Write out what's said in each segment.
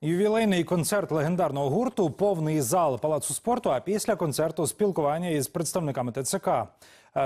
Ювілейний концерт легендарного гурту, повний зал палацу спорту. А після концерту спілкування із представниками ТЦК.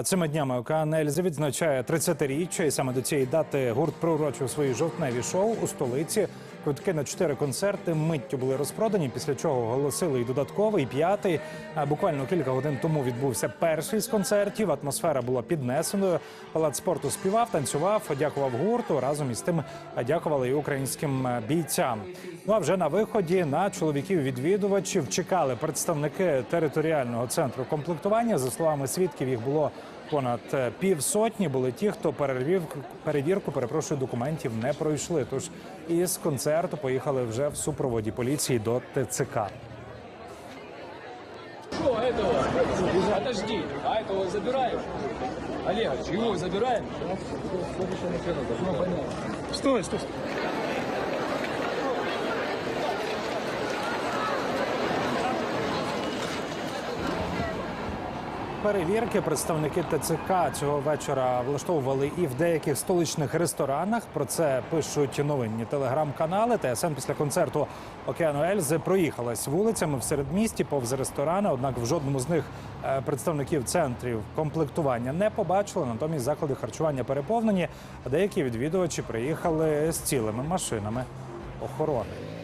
Цими днями ОКН Ельзи відзначає 30-річчя, і саме до цієї дати гурт приурочив свої жовтневі шоу у столиці. Квитки на чотири концерти миттю були розпродані. Після чого оголосили і додатковий, і п'ятий. Буквально кілька годин тому відбувся перший з концертів. Атмосфера була піднесеною. Палац спорту співав, танцював, дякував гурту. Разом із тим дякували і українським е, бійцям. Ну а вже на виході на чоловіків-відвідувачів чекали представники територіального центру комплектування. За словами свідків, їх було понад е, півсотні. Були ті, хто перевів перевірку, перепрошую, документів не пройшли. Тож із концерту поїхали вже в супроводі поліції до ТЦК. Что этого? Подожди, а этого забираем? Олег, его забираем? Стой, стой. Перевірки представники ТЦК цього вечора влаштовували і в деяких столичних ресторанах. Про це пишуть новинні телеграм-канали. ТСН після концерту Океану Ельзи проїхалась вулицями в середмісті повз ресторани. Однак в жодному з них е, представників центрів комплектування не побачили. Натомість заклади харчування переповнені. А деякі відвідувачі приїхали з цілими машинами охорони.